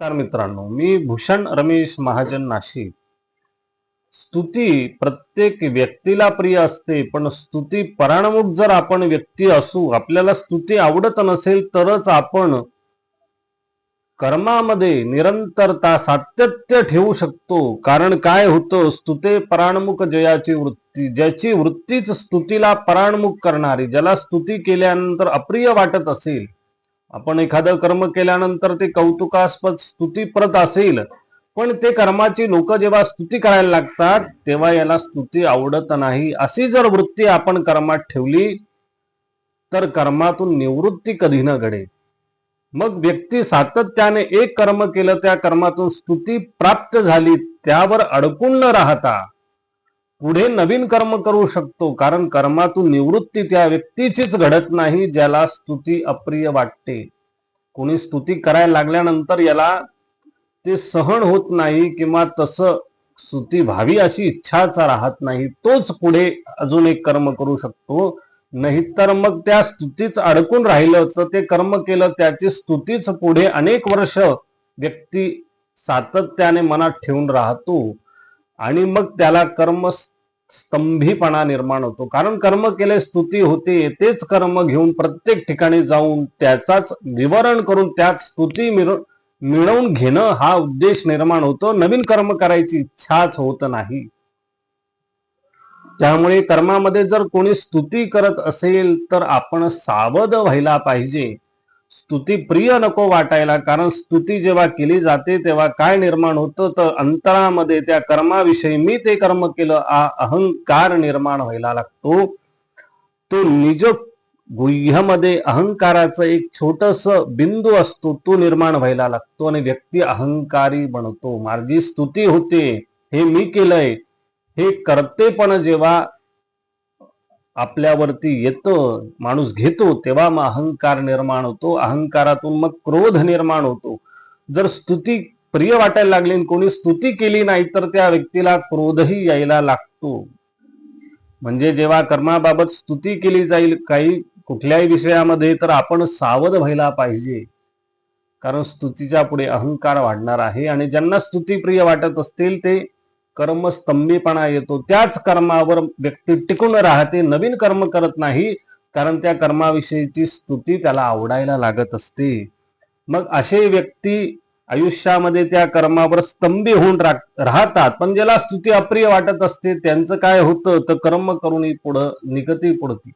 नमस्कार मित्रांनो मी भूषण रमेश महाजन नाशिक. स्तुती प्रत्येक व्यक्तीला प्रिय असते पण स्तुती पराणमुख जर आपण व्यक्ती असू आपल्याला स्तुती आवडत नसेल तरच आपण कर्मामध्ये निरंतरता सातत्य ठेवू शकतो. कारण काय होतं? स्तुते पराणमुख जयाची वृत्ती ज्याची वृत्तीच स्तुतीला पराणमुख करणारी ज्याला स्तुती केल्यानंतर अप्रिय वाटत असेल आपण एखादं कर्म केल्यानंतर ते कौतुकास्पद स्तुती परत असेल पण ते कर्माची लोक जेव्हा स्तुती करायला लागतात तेव्हा याला स्तुती आवडत नाही. अशी जर वृत्ती आपण कर्मात ठेवली तर कर्मातून निवृत्ती कधी न घडे. मग व्यक्ती सातत्याने एक कर्म केलं त्या कर्मातून स्तुती प्राप्त झाली त्यावर अडकून न राहता पुढे नवीन कर्म करू शकतो कारण कर्मातून निवृत्ती त्या व्यक्तीचीच घडत नाही ज्याला स्तुती अप्रिय वाटते. कोणी स्तुती करायला लागल्यानंतर याला ते सहन होत नाही किंवा तसं स्तुती व्हावी अशी इच्छाच राहत नाही तोच पुढे अजून एक कर्म करू शकतो. नाहीतर मग त्या स्तुतीच अडकून राहिलं तर ते कर्म केलं त्याची स्तुतीच पुढे अनेक वर्ष व्यक्ती सातत्याने मनात ठेवून राहतो. आणि मग त्याला कर्म स्तंभीपणा निर्माण होतो. कारण कर्म केले स्तुती होते तेच कर्म घेऊन प्रत्येक ठिकाणी जाऊन त्याचाच विवरण करून त्यात स्तुती मिळवून घेणं हा उद्देश निर्माण होतो. नवीन कर्म करायची इच्छाच होत नाही. त्यामुळे कर्मामध्ये जर कोणी स्तुती करत असेल तर आपण सावध व्हायला पाहिजे. स्तुती प्रिय नको वाटायला कारण स्तुती जेव्हा केली जाते तेव्हा काय निर्माण होतं? तर अंतरामध्ये त्या कर्माविषयी मी ते कर्म केलं अहंकार निर्माण व्हायला लागतो. तो निज गुह्यामध्ये अहंकाराचं एक छोटस बिंदू असतो तो निर्माण व्हायला लागतो आणि व्यक्ती अहंकारी बनतो. माझी स्तुती होते. हे मी केलंय. हे करतेपण जेव्हा आपल्यावरती येतं माणूस घेतो तेव्हा मग अहंकार निर्माण होतो. अहंकारातून मग क्रोध निर्माण होतो. जर स्तुती प्रिय वाटायला लागली कोणी स्तुती केली नाही तर त्या व्यक्तीला क्रोधही यायला लागतो. म्हणजे जेव्हा कर्माबाबत स्तुती केली जाईल काही कुठल्याही विषयामध्ये तर आपण सावध व्हायला पाहिजे. कारण स्तुतीच्या पुढे अहंकार वाढणार आहे. आणि ज्यांना स्तुती प्रिय वाटत असतील ते कर्मस्तंभीपणा येतो. त्याच कर्मावर व्यक्ती टिकून राहते नवीन कर्म करत नाही कारण त्या कर्माविषयीची स्तुती त्याला आवडायला लागत असते. मग असे व्यक्ती आयुष्यामध्ये त्या कर्मावर स्तंभी होऊन राहतात. पण ज्याला स्तुती अप्रिय वाटत असते त्यांचं काय होतं? तर कर्म करून पुढं निगती पुढती.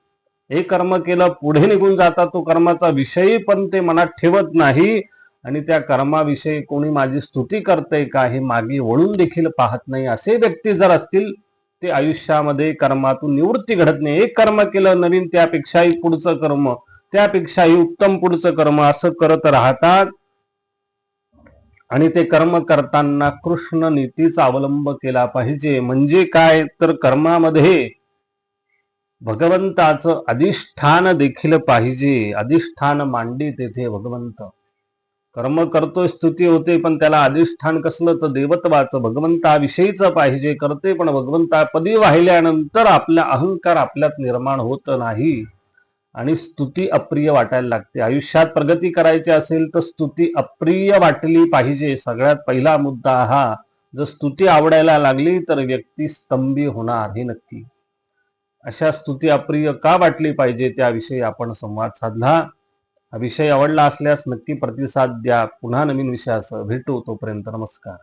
हे कर्म केलं पुढे निघून जातात. तो कर्माचा विषयी पण ते मनात ठेवत नाही. आणि त्या कर्माविषयी कोणी माझी स्तुती करते का हे मागे वळून देखील पाहत नाही. असे व्यक्ती जर असतील ते आयुष्यामध्ये कर्मातून निवृत्ती घडत नाही. एक कर्म केलं नवीन त्यापेक्षाही पुढचं कर्म त्यापेक्षाही उत्तम पुढचं कर्म असं करत राहतात. आणि ते कर्म करताना कृष्ण नीतीचा अवलंब केला पाहिजे. म्हणजे काय? तर कर्मामध्ये भगवंताचं अधिष्ठान देखील पाहिजे. अधिष्ठान मांडी तेथे भगवंत. कर्म करतोय स्तुती होते पण त्याला अधिष्ठान कसलं? तर देवत्वाचं भगवंताविषयीच पाहिजे. करते पण भगवंता पदी वाहिल्यानंतर आपला अहंकार आपल्यात निर्माण होत नाही. आणि स्तुती अप्रिय वाटायला लागते. आयुष्यात प्रगती करायची असेल तर स्तुती अप्रिय वाटली पाहिजे. सगळ्यात पहिला मुद्दा हा जर स्तुती आवडायला लागली तर व्यक्ती स्तंभी होणार हे नक्की. अशा स्तुती अप्रिय का वाटली पाहिजे? त्याविषयी आपण संवाद साधला. विषय आवडला असल्यास नक्की प्रतिसाद द्या. पुन्हा नवीन विषयासह भेटू तोपर्यंत नमस्कार.